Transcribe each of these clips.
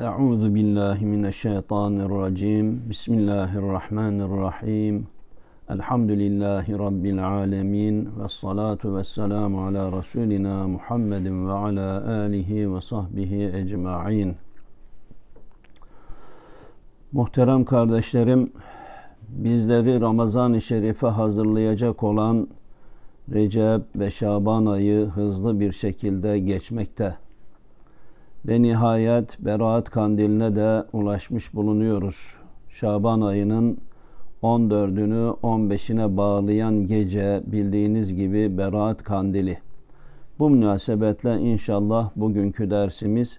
Euzu billahi mineşşeytanirracim. Bismillahirrahmanirrahim. Elhamdülillahi rabbil alamin ve salatu vesselamu ala rasulina Muhammedin ve ala alihi ve sahbihi ecmaîn. Muhterem kardeşlerim, bizleri Ramazan-ı Şerif'e hazırlayacak olan Recep ve Şaban ayı hızlı bir şekilde geçmekte. Ve nihayet Beraat Kandili'ne de ulaşmış bulunuyoruz. Şaban ayının 14'ünü 15'ine bağlayan gece bildiğiniz gibi Beraat Kandili. Bu münasebetle inşallah bugünkü dersimiz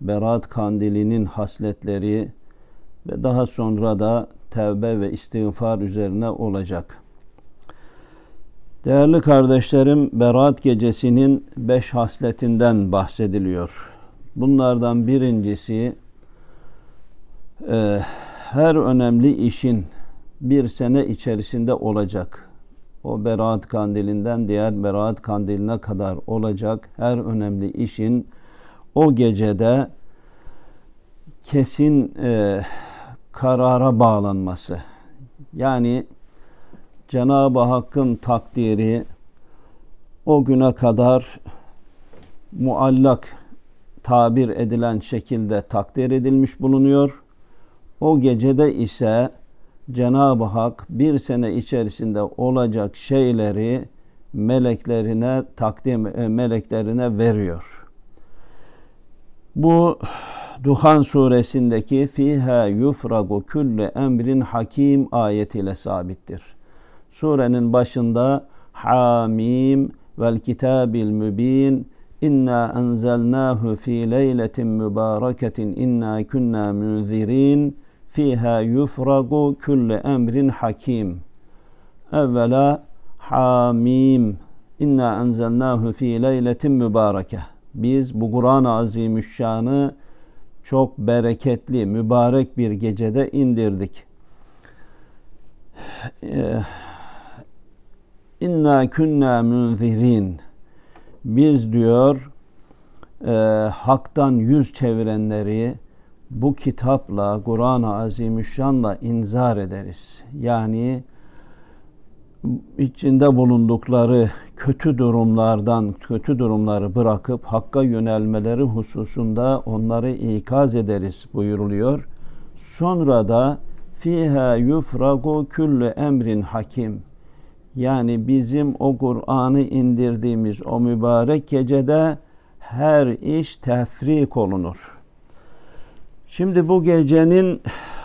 Beraat Kandili'nin hasletleri ve daha sonra da tevbe ve istiğfar üzerine olacak. Değerli kardeşlerim, Berat gecesinin beş hasletinden bahsediliyor. Bunlardan birincisi e, her önemli işin bir sene içerisinde olacak. O Berat kandilinden diğer Berat kandiline kadar olacak her önemli işin o gecede kesin e, karara bağlanması. Yani Cenab-ı Hakk'ın takdiri o güne kadar muallak tabir edilen şekilde takdir edilmiş bulunuyor. O gecede ise Cenab-ı Hak bir sene içerisinde olacak şeyleri meleklerine takdim e, meleklerine veriyor. Bu Duhan suresindeki fiha yufragu kullu emrin hakim ayetiyle sabittir. Surenin başında Hamim vel kitabil mübin inna enzelnahu fi leyletin mübareketin inna kunna munzirin fiha yufragu kullu emrin hakim. Evvela Hamim inna enzelnahu fi leyletin mübareke. Biz bu Kur'an-ı Azimüşşan'ı çok bereketli, mübarek bir gecede indirdik. İnna kunna munzirin. Biz diyor e, haktan yüz çevirenleri bu kitapla, Kur'an-ı Azimüşşan'la inzar ederiz. Yani içinde bulundukları kötü durumlardan, kötü durumları bırakıp hakka yönelmeleri hususunda onları ikaz ederiz buyuruluyor. Sonra da fiha yufragu kullu emrin hakim. Yani bizim o Kur'an'ı indirdiğimiz o mübarek gecede her iş tefrik olunur. Şimdi bu gecenin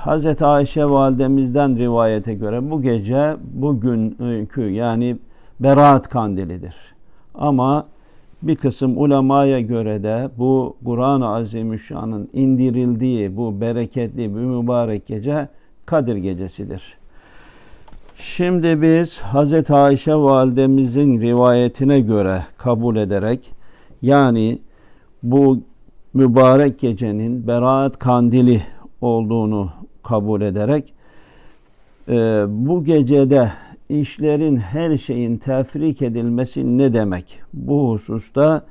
Hz. Ayşe validemizden rivayete göre bu gece bugünkü yani Berat kandilidir. Ama bir kısım ulemaya göre de bu Kur'an-ı Azimüşşan'ın indirildiği bu bereketli, bu mübarek gece Kadir gecesidir. Şimdi biz Hz. Ayşe validemizin rivayetine göre kabul ederek yani bu mübarek gecenin Berat kandili olduğunu kabul ederek e, bu gecede işlerin her şeyin tefrik edilmesi ne demek? Bu hususta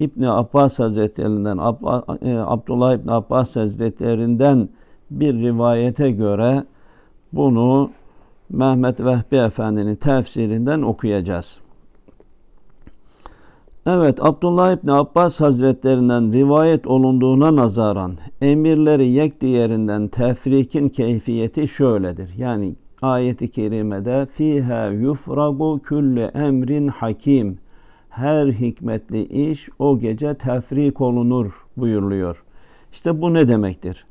İbn Abbas Hazretlerinden e, Abdullah İbn Abbas Hazretlerinden bir rivayete göre bunu Mehmet Vehbi Efendi'nin tefsirinden okuyacağız. Evet Abdullah İbni Abbas Hazretlerinden rivayet olunduğuna nazaran emirleri yek diğerinden tefrikin keyfiyeti şöyledir. Yani ayeti kerimede fiha yufragu kulli emrin hakim her hikmetli iş o gece tefrik olunur buyuruluyor. İşte bu ne demektir?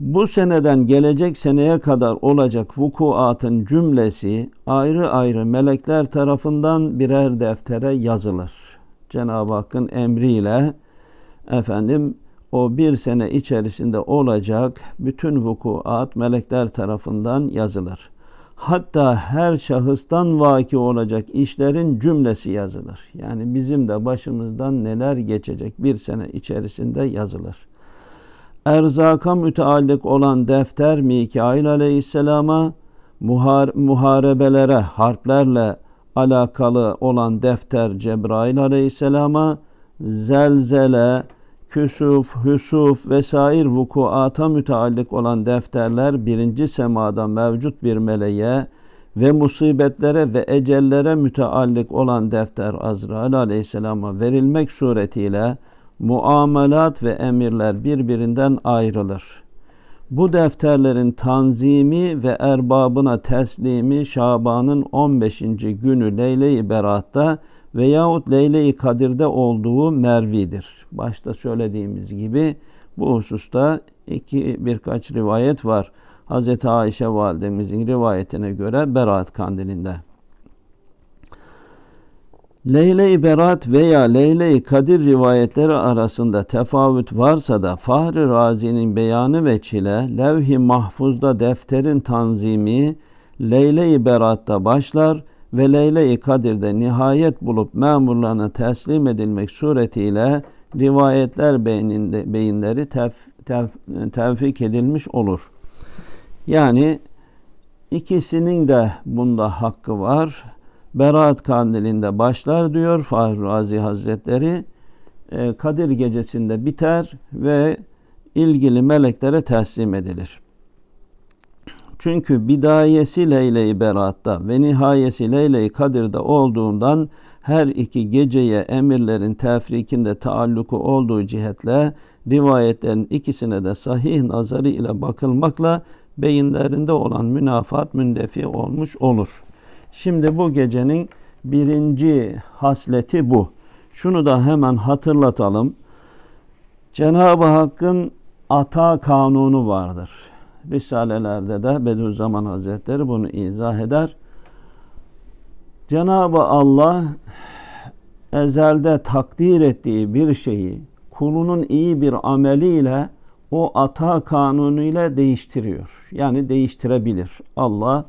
Bu seneden gelecek seneye kadar olacak vukuatın cümlesi ayrı ayrı melekler tarafından birer deftere yazılır. Cenab-ı Hakk'ın emriyle efendim o bir sene içerisinde olacak bütün vukuat melekler tarafından yazılır. Hatta her şahıstan vaki olacak işlerin cümlesi yazılır. Yani bizim de başımızdan neler geçecek bir sene içerisinde yazılır erzaka müteallik olan defter Mikail aleyhisselama, muhar muharebelere, harplerle alakalı olan defter Cebrail aleyhisselama, zelzele, küsuf, hüsuf vesair vukuata müteallik olan defterler birinci semada mevcut bir meleğe ve musibetlere ve ecellere müteallik olan defter Azrail aleyhisselama verilmek suretiyle muamelat ve emirler birbirinden ayrılır. Bu defterlerin tanzimi ve erbabına teslimi Şaban'ın 15. günü Leyle-i Berat'ta veyahut Leyle-i Kadir'de olduğu mervidir. Başta söylediğimiz gibi bu hususta iki birkaç rivayet var. Hz. Ayşe validemizin rivayetine göre Berat kandilinde. Leyle-i Berat veya Leyle-i Kadir rivayetleri arasında tefavüt varsa da Fahri Razi'nin beyanı ve çile levh-i mahfuzda defterin tanzimi Leyle-i Berat'ta başlar ve Leyle-i Kadir'de nihayet bulup memurlarına teslim edilmek suretiyle rivayetler beyninde, beyinleri tef, tef, tevfik edilmiş olur. Yani ikisinin de bunda hakkı var. Berat kandilinde başlar diyor Fahri Razi Hazretleri. E, Kadir gecesinde biter ve ilgili meleklere teslim edilir. Çünkü bidayesi Leyle-i Berat'ta ve nihayesi Leyle-i Kadir'de olduğundan her iki geceye emirlerin tefrikinde taalluku olduğu cihetle rivayetlerin ikisine de sahih nazarı ile bakılmakla beyinlerinde olan münafat mündefi olmuş olur. Şimdi bu gecenin birinci hasleti bu. Şunu da hemen hatırlatalım. Cenab-ı Hakk'ın ata kanunu vardır. Risalelerde de Bediüzzaman Hazretleri bunu izah eder. Cenab-ı Allah ezelde takdir ettiği bir şeyi kulunun iyi bir ameliyle o ata kanunuyla değiştiriyor. Yani değiştirebilir. Allah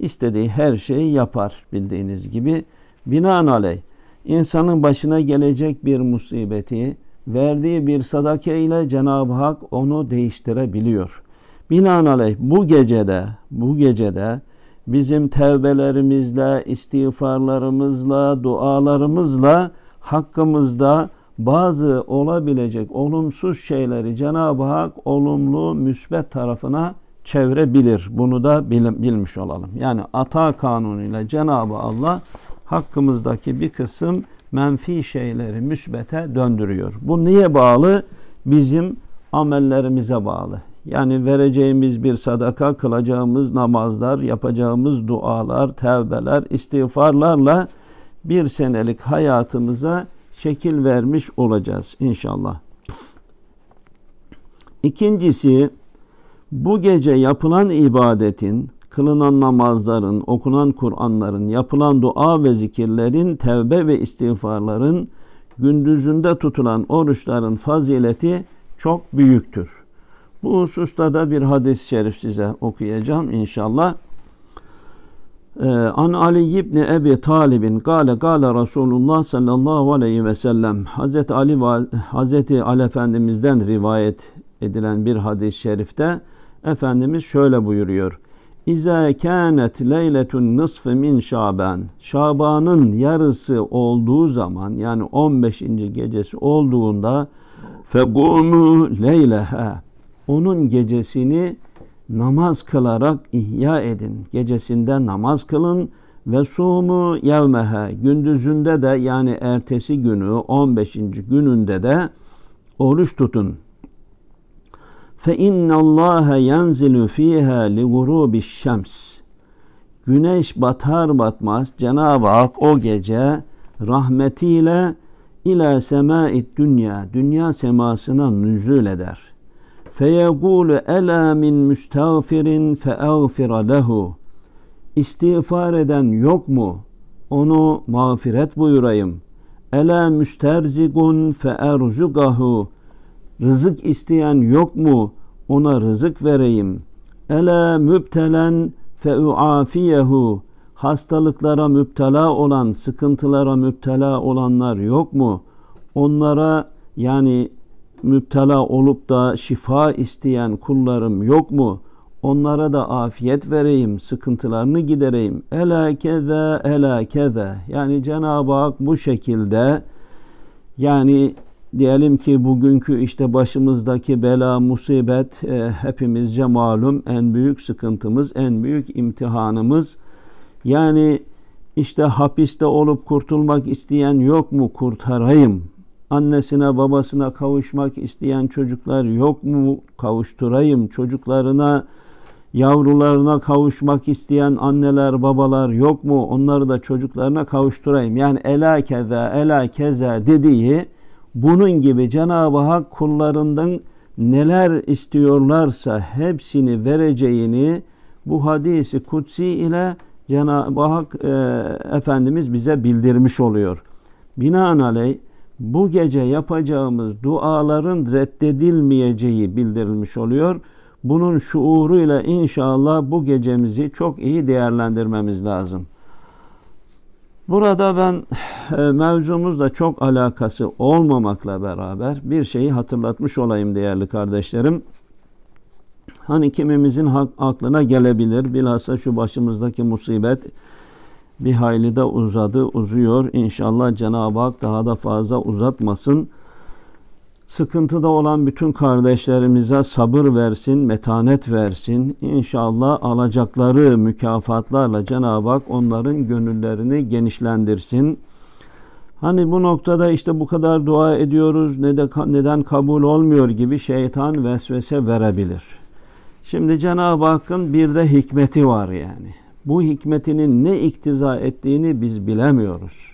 istediği her şeyi yapar bildiğiniz gibi. Binaenaleyh insanın başına gelecek bir musibeti verdiği bir sadaka ile Cenab-ı Hak onu değiştirebiliyor. Binaenaleyh bu gecede, bu gecede bizim tevbelerimizle, istiğfarlarımızla, dualarımızla hakkımızda bazı olabilecek olumsuz şeyleri Cenab-ı Hak olumlu, müsbet tarafına çevirebilir. Bunu da bilmiş olalım. Yani ata kanunuyla Cenab-ı Allah hakkımızdaki bir kısım menfi şeyleri müsbete döndürüyor. Bu niye bağlı? Bizim amellerimize bağlı. Yani vereceğimiz bir sadaka, kılacağımız namazlar, yapacağımız dualar, tevbeler, istiğfarlarla bir senelik hayatımıza şekil vermiş olacağız inşallah. İkincisi bu gece yapılan ibadetin, kılınan namazların, okunan Kur'anların, yapılan dua ve zikirlerin, tevbe ve istiğfarların, gündüzünde tutulan oruçların fazileti çok büyüktür. Bu hususta da bir hadis-i şerif size okuyacağım inşallah. Ee, An Ali ibn Ebi Talib'in gale gale Resulullah sallallahu aleyhi ve sellem Hazreti Ali Hazreti Ali Efendimiz'den rivayet edilen bir hadis-i şerifte Efendimiz şöyle buyuruyor. İza kânet leyletun nısfı min Şaban. Şaban'ın yarısı olduğu zaman yani 15. gecesi olduğunda fegumu leyleha. Onun gecesini namaz kılarak ihya edin. Gecesinde namaz kılın ve sumu yevmeha. Gündüzünde de yani ertesi günü 15. gününde de oruç tutun. Allah yanzilu fiha li gurubi şems. Güneş batar batmaz Cenab-ı Hak o gece rahmetiyle ila semait dünya dünya semasına nüzul eder. Feyegulu ela min müstağfirin feağfira lehu. İstiğfar eden yok mu? Onu mağfiret buyurayım. Ela müsterzigun feerzugahu Rızık isteyen yok mu? Ona rızık vereyim. Ela mübtelen feuafiyehu. Hastalıklara müptela olan, sıkıntılara müptela olanlar yok mu? Onlara yani müptela olup da şifa isteyen kullarım yok mu? Onlara da afiyet vereyim, sıkıntılarını gidereyim. Ela keze, ela keze. Yani Cenab-ı Hak bu şekilde yani diyelim ki bugünkü işte başımızdaki bela, musibet e, hepimizce malum en büyük sıkıntımız, en büyük imtihanımız. Yani işte hapiste olup kurtulmak isteyen yok mu kurtarayım? Annesine babasına kavuşmak isteyen çocuklar yok mu kavuşturayım? Çocuklarına yavrularına kavuşmak isteyen anneler babalar yok mu? Onları da çocuklarına kavuşturayım. Yani ela keza ela keza dediği bunun gibi Cenab-ı Hak kullarından neler istiyorlarsa hepsini vereceğini bu hadisi kutsi ile Cenab-ı Hak e, Efendimiz bize bildirmiş oluyor. Binaenaleyh bu gece yapacağımız duaların reddedilmeyeceği bildirilmiş oluyor. Bunun şuuruyla inşallah bu gecemizi çok iyi değerlendirmemiz lazım. Burada ben mevzumuzla çok alakası olmamakla beraber bir şeyi hatırlatmış olayım değerli kardeşlerim. Hani kimimizin aklına gelebilir bilhassa şu başımızdaki musibet bir hayli de uzadı, uzuyor. İnşallah Cenab-ı Hak daha da fazla uzatmasın. Sıkıntıda olan bütün kardeşlerimize sabır versin, metanet versin. İnşallah alacakları mükafatlarla Cenab-ı Hak onların gönüllerini genişlendirsin. Hani bu noktada işte bu kadar dua ediyoruz, neden kabul olmuyor gibi şeytan vesvese verebilir. Şimdi Cenab-ı Hakk'ın bir de hikmeti var yani. Bu hikmetinin ne iktiza ettiğini biz bilemiyoruz.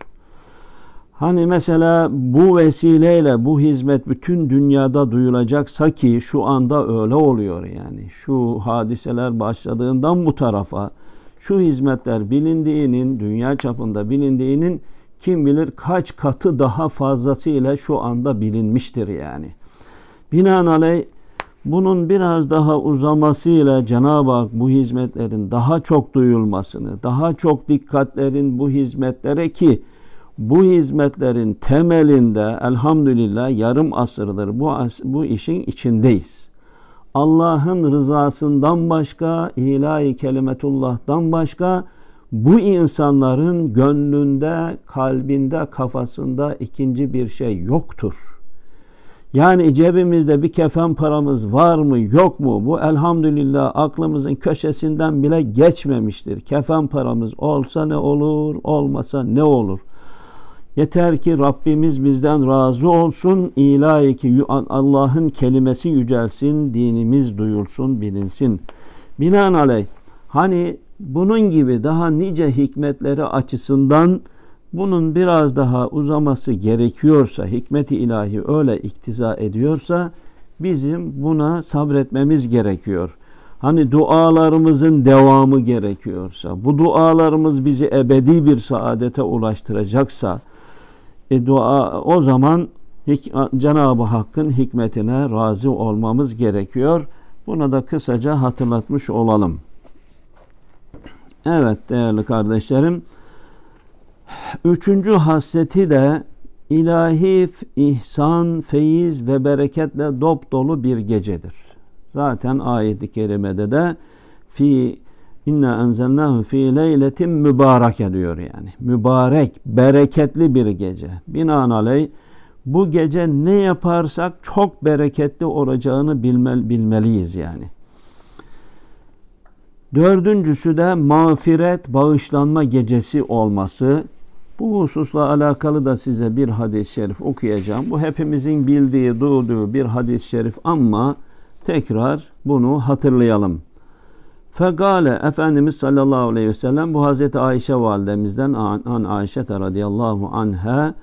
Hani mesela bu vesileyle bu hizmet bütün dünyada duyulacaksa ki şu anda öyle oluyor yani. Şu hadiseler başladığından bu tarafa şu hizmetler bilindiğinin dünya çapında bilindiğinin kim bilir kaç katı daha fazlasıyla şu anda bilinmiştir yani. Binaenaleyh bunun biraz daha uzamasıyla Cenab-ı Hak bu hizmetlerin daha çok duyulmasını, daha çok dikkatlerin bu hizmetlere ki bu hizmetlerin temelinde elhamdülillah yarım asırdır bu, bu işin içindeyiz. Allah'ın rızasından başka, ilahi kelimetullah'tan başka bu insanların gönlünde, kalbinde, kafasında ikinci bir şey yoktur. Yani cebimizde bir kefen paramız var mı yok mu? Bu elhamdülillah aklımızın köşesinden bile geçmemiştir. Kefen paramız olsa ne olur, olmasa ne olur? Yeter ki Rabbimiz bizden razı olsun. İlahi ki Allah'ın kelimesi yücelsin, dinimiz duyulsun, bilinsin. Binaenaleyh hani bunun gibi daha nice hikmetleri açısından bunun biraz daha uzaması gerekiyorsa, hikmeti ilahi öyle iktiza ediyorsa bizim buna sabretmemiz gerekiyor. Hani dualarımızın devamı gerekiyorsa, bu dualarımız bizi ebedi bir saadete ulaştıracaksa, e dua o zaman Cenab-ı Hakk'ın hikmetine razı olmamız gerekiyor. Bunu da kısaca hatırlatmış olalım. Evet değerli kardeşlerim, Üçüncü hasreti de ilahi ihsan, feyiz ve bereketle dop dolu bir gecedir. Zaten ayet-i kerimede de fi inna enzelnahu fi leyletin mübarek diyor yani. Mübarek, bereketli bir gece. Binaenaleyh bu gece ne yaparsak çok bereketli olacağını bilmel, bilmeliyiz yani. Dördüncüsü de mağfiret, bağışlanma gecesi olması. Bu hususla alakalı da size bir hadis-i şerif okuyacağım. Bu hepimizin bildiği, duyduğu bir hadis-i şerif ama tekrar bunu hatırlayalım. Fegale Efendimiz sallallahu aleyhi ve sellem bu Hazreti Ayşe validemizden an Ayşe radıyallahu anha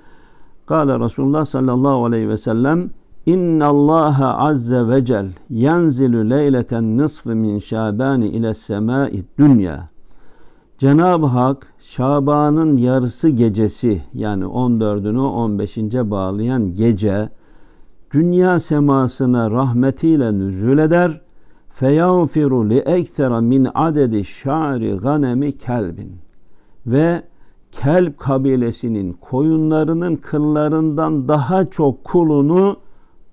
Kale Resulullah sallallahu aleyhi ve sellem İnna Allah azze ve cel yenzilu leyleten nisf min şabani ile semai dünya Cenab-ı Hak Şaban'ın yarısı gecesi yani 14'ünü 15'ince bağlayan gece dünya semasına rahmetiyle nüzul eder. Feyağfiru li ekstra min adedi şa'ri ganemi kelbin. Ve kelp kabilesinin koyunlarının kıllarından daha çok kulunu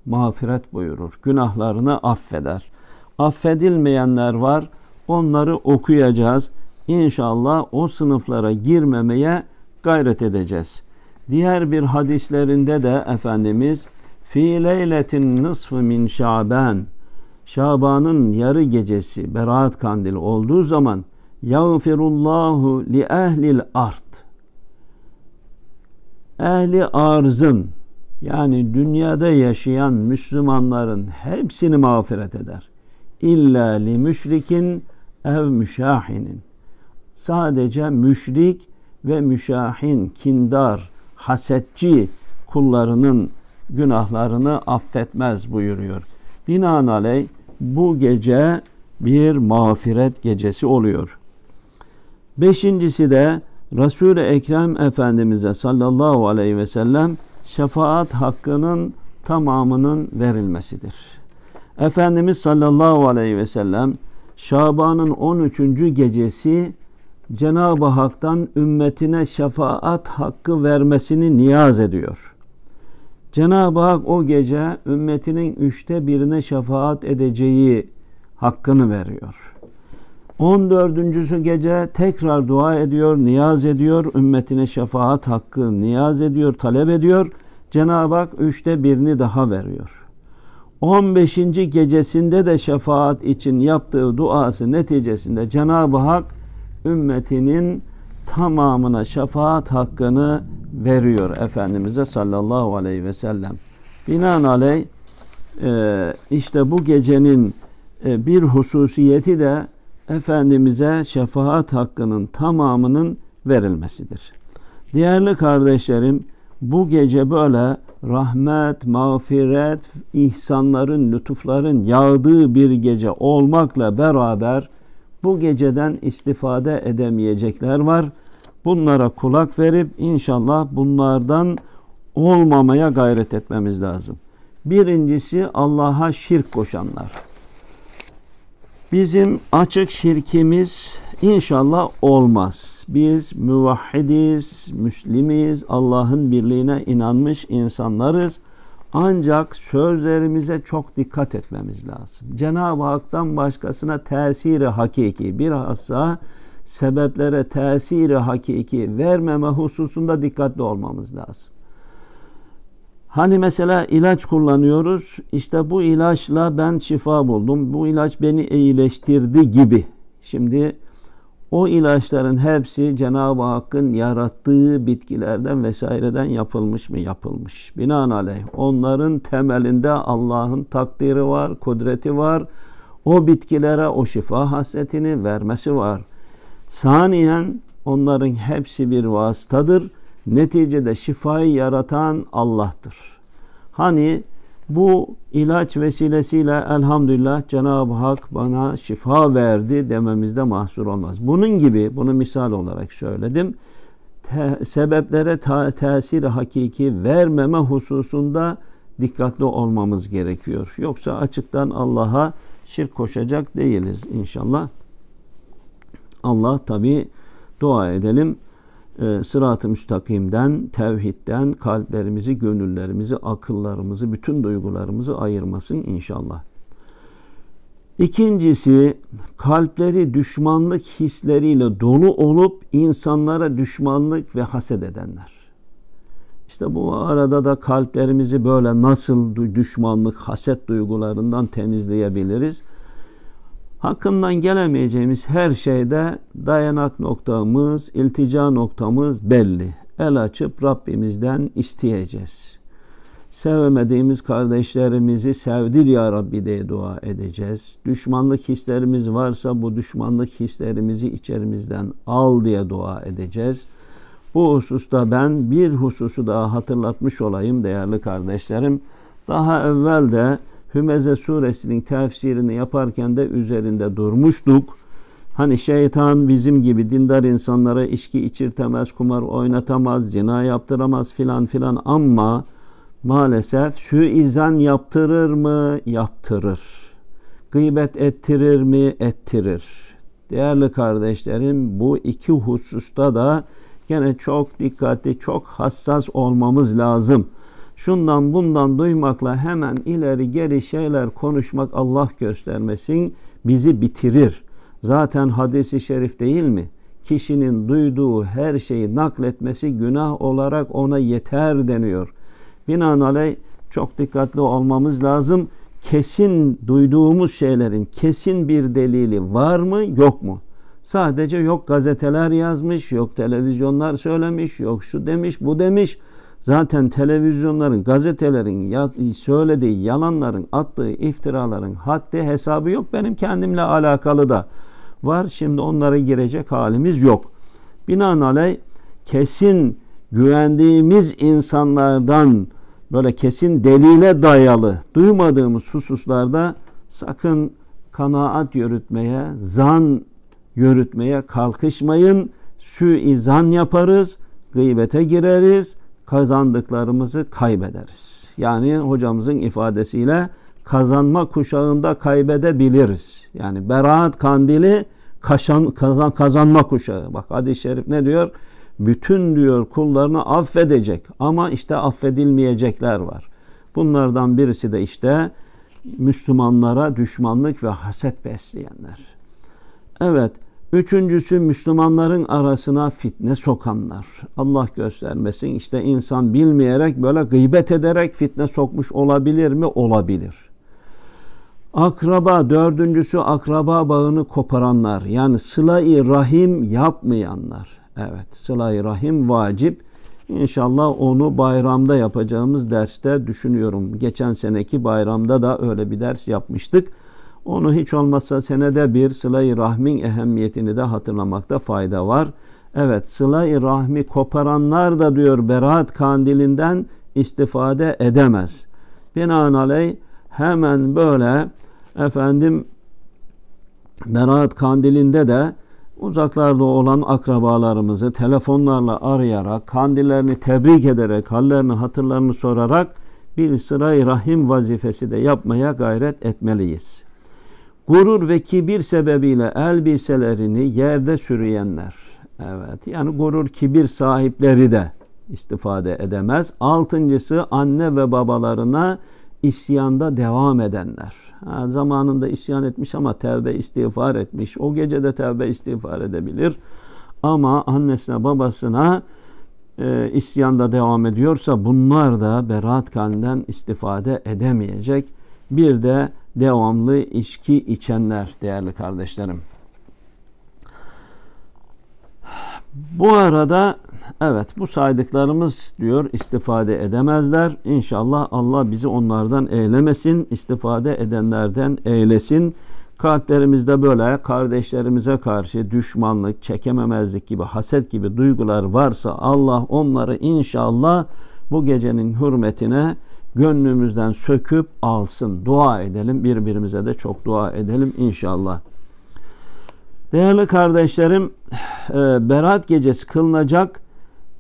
mağfiret buyurur. Günahlarını affeder. Affedilmeyenler var. Onları okuyacağız. İnşallah o sınıflara girmemeye gayret edeceğiz. Diğer bir hadislerinde de Efendimiz fi leyletin nısfı min şaban Şaban'ın yarı gecesi Berat kandili olduğu zaman yağfirullahu li ehlil ard ehli arzın yani dünyada yaşayan Müslümanların hepsini mağfiret eder. İlla li müşrikin ev müşahinin. Sadece müşrik ve müşahin, kindar, hasetçi kullarının günahlarını affetmez buyuruyor. Binaenaleyh bu gece bir mağfiret gecesi oluyor. Beşincisi de Resul-i Ekrem Efendimiz'e sallallahu aleyhi ve sellem şefaat hakkının tamamının verilmesidir. Efendimiz sallallahu aleyhi ve sellem Şaban'ın 13. gecesi Cenab-ı Hak'tan ümmetine şefaat hakkı vermesini niyaz ediyor. Cenab-ı Hak o gece ümmetinin üçte birine şefaat edeceği hakkını veriyor. 14. gece tekrar dua ediyor, niyaz ediyor, ümmetine şefaat hakkı niyaz ediyor, talep ediyor. Cenab-ı Hak üçte birini daha veriyor. 15. gecesinde de şefaat için yaptığı duası neticesinde Cenab-ı Hak ümmetinin tamamına şefaat hakkını veriyor Efendimiz'e sallallahu aleyhi ve sellem. Binaenaleyh e, işte bu gecenin e, bir hususiyeti de Efendimiz'e şefaat hakkının tamamının verilmesidir. Değerli kardeşlerim bu gece böyle rahmet, mağfiret, ihsanların, lütufların yağdığı bir gece olmakla beraber bu geceden istifade edemeyecekler var. Bunlara kulak verip inşallah bunlardan olmamaya gayret etmemiz lazım. Birincisi Allah'a şirk koşanlar. Bizim açık şirkimiz inşallah olmaz. Biz müvahhidiz, müslimiz, Allah'ın birliğine inanmış insanlarız. Ancak sözlerimize çok dikkat etmemiz lazım. Cenab-ı Hak'tan başkasına tesiri hakiki, bilhassa sebeplere tesiri hakiki vermeme hususunda dikkatli olmamız lazım. Hani mesela ilaç kullanıyoruz. İşte bu ilaçla ben şifa buldum. Bu ilaç beni iyileştirdi gibi. Şimdi o ilaçların hepsi Cenab-ı Hakk'ın yarattığı bitkilerden vesaireden yapılmış mı? Yapılmış. Binaenaleyh onların temelinde Allah'ın takdiri var, kudreti var. O bitkilere o şifa hasretini vermesi var. Saniyen onların hepsi bir vasıtadır Neticede şifayı yaratan Allah'tır. Hani bu ilaç vesilesiyle elhamdülillah Cenab-ı Hak bana şifa verdi dememizde mahsur olmaz. Bunun gibi bunu misal olarak söyledim. Te, sebeplere ta, tesir hakiki vermeme hususunda dikkatli olmamız gerekiyor. Yoksa açıktan Allah'a şirk koşacak değiliz inşallah. Allah tabi dua edelim e, sırat-ı müstakimden, tevhidden kalplerimizi, gönüllerimizi, akıllarımızı, bütün duygularımızı ayırmasın inşallah. İkincisi kalpleri düşmanlık hisleriyle dolu olup insanlara düşmanlık ve haset edenler. İşte bu arada da kalplerimizi böyle nasıl düşmanlık, haset duygularından temizleyebiliriz? Hakkından gelemeyeceğimiz her şeyde dayanak noktamız, iltica noktamız belli. El açıp Rabbimizden isteyeceğiz. Sevmediğimiz kardeşlerimizi sevdir ya Rabbi diye dua edeceğiz. Düşmanlık hislerimiz varsa bu düşmanlık hislerimizi içerimizden al diye dua edeceğiz. Bu hususta ben bir hususu daha hatırlatmış olayım değerli kardeşlerim. Daha evvel de Hümeze suresinin tefsirini yaparken de üzerinde durmuştuk. Hani şeytan bizim gibi dindar insanlara içki içirtemez, kumar oynatamaz, zina yaptıramaz filan filan ama maalesef suizan yaptırır mı? Yaptırır. Gıybet ettirir mi? Ettirir. Değerli kardeşlerim bu iki hususta da gene çok dikkatli, çok hassas olmamız lazım şundan bundan duymakla hemen ileri geri şeyler konuşmak Allah göstermesin bizi bitirir. Zaten hadisi şerif değil mi? Kişinin duyduğu her şeyi nakletmesi günah olarak ona yeter deniyor. Binaenaleyh çok dikkatli olmamız lazım. Kesin duyduğumuz şeylerin kesin bir delili var mı yok mu? Sadece yok gazeteler yazmış, yok televizyonlar söylemiş, yok şu demiş, bu demiş. Zaten televizyonların, gazetelerin söylediği yalanların, attığı iftiraların haddi hesabı yok. Benim kendimle alakalı da var. Şimdi onlara girecek halimiz yok. Binaenaleyh kesin güvendiğimiz insanlardan böyle kesin delile dayalı duymadığımız hususlarda sakın kanaat yürütmeye, zan yürütmeye kalkışmayın. Suizan yaparız, gıybete gireriz, kazandıklarımızı kaybederiz. Yani hocamızın ifadesiyle kazanma kuşağında kaybedebiliriz. Yani beraat kandili kaşan, kazan, kazanma kuşağı. Bak hadis-i şerif ne diyor? Bütün diyor kullarını affedecek ama işte affedilmeyecekler var. Bunlardan birisi de işte Müslümanlara düşmanlık ve haset besleyenler. Evet, Üçüncüsü Müslümanların arasına fitne sokanlar. Allah göstermesin işte insan bilmeyerek böyle gıybet ederek fitne sokmuş olabilir mi? Olabilir. Akraba dördüncüsü akraba bağını koparanlar yani sıla-i rahim yapmayanlar. Evet sıla-i rahim vacip. İnşallah onu bayramda yapacağımız derste düşünüyorum. Geçen seneki bayramda da öyle bir ders yapmıştık. Onu hiç olmazsa senede bir sıla-i rahmin ehemmiyetini de hatırlamakta fayda var. Evet sıla-i rahmi koparanlar da diyor beraat kandilinden istifade edemez. Binaenaleyh hemen böyle efendim beraat kandilinde de uzaklarda olan akrabalarımızı telefonlarla arayarak, kandillerini tebrik ederek, hallerini, hatırlarını sorarak bir sıra rahim vazifesi de yapmaya gayret etmeliyiz. Gurur ve kibir sebebiyle elbiselerini yerde sürüyenler. Evet yani gurur kibir sahipleri de istifade edemez. Altıncısı anne ve babalarına isyanda devam edenler. Ha, zamanında isyan etmiş ama tevbe istiğfar etmiş. O gece de tevbe istiğfar edebilir. Ama annesine babasına e, isyanda devam ediyorsa bunlar da berat kalinden istifade edemeyecek. Bir de devamlı içki içenler değerli kardeşlerim. Bu arada evet bu saydıklarımız diyor istifade edemezler. İnşallah Allah bizi onlardan eylemesin, istifade edenlerden eylesin. Kalplerimizde böyle kardeşlerimize karşı düşmanlık, çekememezlik gibi, haset gibi duygular varsa Allah onları inşallah bu gecenin hürmetine gönlümüzden söküp alsın. Dua edelim. Birbirimize de çok dua edelim inşallah. Değerli kardeşlerim, e, Berat gecesi kılınacak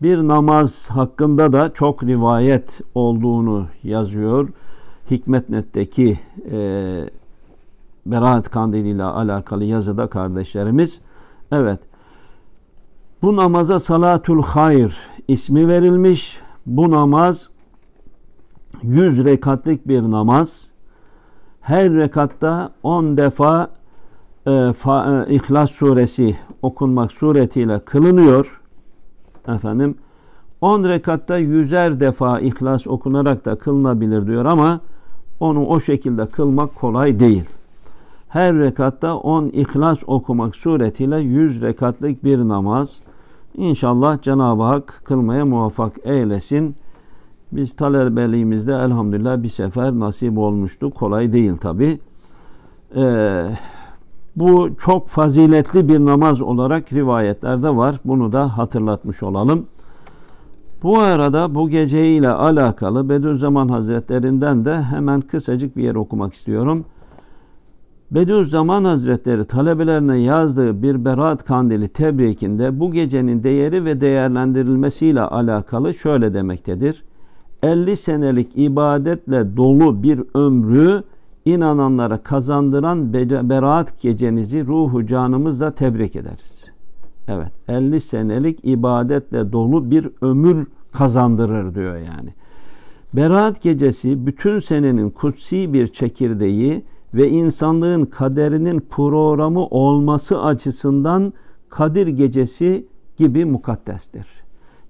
bir namaz hakkında da çok rivayet olduğunu yazıyor. Hikmetnet'teki e, Berat Kandili ile alakalı yazıda kardeşlerimiz. Evet, bu namaza Salatul Hayr ismi verilmiş. Bu namaz 100 rekatlik bir namaz her rekatta 10 defa e, fa, e, İhlas suresi okunmak suretiyle kılınıyor. Efendim 10 rekatta yüzer defa İhlas okunarak da kılınabilir diyor ama onu o şekilde kılmak kolay değil. Her rekatta 10 İhlas okumak suretiyle 100 rekatlik bir namaz. İnşallah Cenab-ı Hak kılmaya muvaffak eylesin. Biz talebeliğimizde elhamdülillah bir sefer nasip olmuştu. Kolay değil tabi. Ee, bu çok faziletli bir namaz olarak rivayetlerde var. Bunu da hatırlatmış olalım. Bu arada bu geceyle alakalı Bediüzzaman Hazretlerinden de hemen kısacık bir yer okumak istiyorum. Bediüzzaman Hazretleri talebelerine yazdığı bir Berat Kandili tebrikinde bu gecenin değeri ve değerlendirilmesiyle alakalı şöyle demektedir. 50 senelik ibadetle dolu bir ömrü inananlara kazandıran beraat gecenizi ruhu canımızla tebrik ederiz. Evet 50 senelik ibadetle dolu bir ömür kazandırır diyor yani. Beraat gecesi bütün senenin kutsi bir çekirdeği ve insanlığın kaderinin programı olması açısından Kadir gecesi gibi mukaddestir.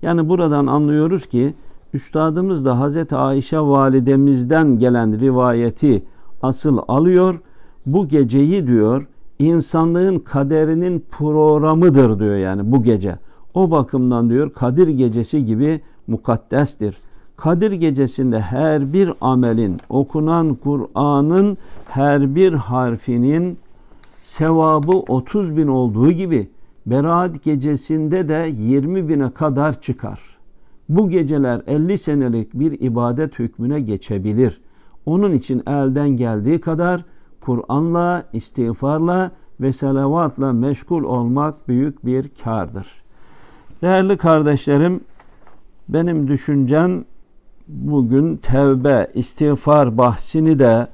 Yani buradan anlıyoruz ki Üstadımız da Hazreti Ayşe validemizden gelen rivayeti asıl alıyor. Bu geceyi diyor insanlığın kaderinin programıdır diyor yani bu gece. O bakımdan diyor Kadir gecesi gibi mukaddestir. Kadir gecesinde her bir amelin, okunan Kur'an'ın her bir harfinin sevabı 30 bin olduğu gibi Berat gecesinde de 20 bine kadar çıkar. Bu geceler 50 senelik bir ibadet hükmüne geçebilir. Onun için elden geldiği kadar Kur'an'la, istiğfarla ve salavatla meşgul olmak büyük bir kardır. Değerli kardeşlerim, benim düşüncem bugün tevbe, istiğfar bahsini de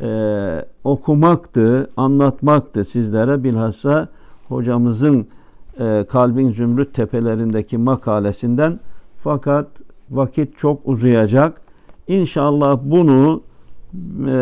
e, okumaktı, anlatmaktı sizlere. Bilhassa hocamızın e, Kalbin Zümrüt Tepelerindeki makalesinden fakat vakit çok uzayacak. İnşallah bunu e,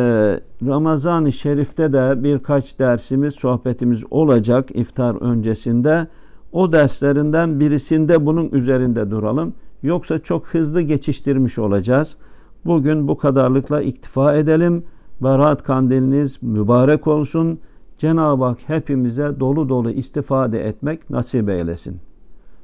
Ramazan-ı Şerif'te de birkaç dersimiz, sohbetimiz olacak iftar öncesinde. O derslerinden birisinde bunun üzerinde duralım. Yoksa çok hızlı geçiştirmiş olacağız. Bugün bu kadarlıkla iktifa edelim. Berat kandiliniz mübarek olsun. Cenab-ı Hak hepimize dolu dolu istifade etmek nasip eylesin.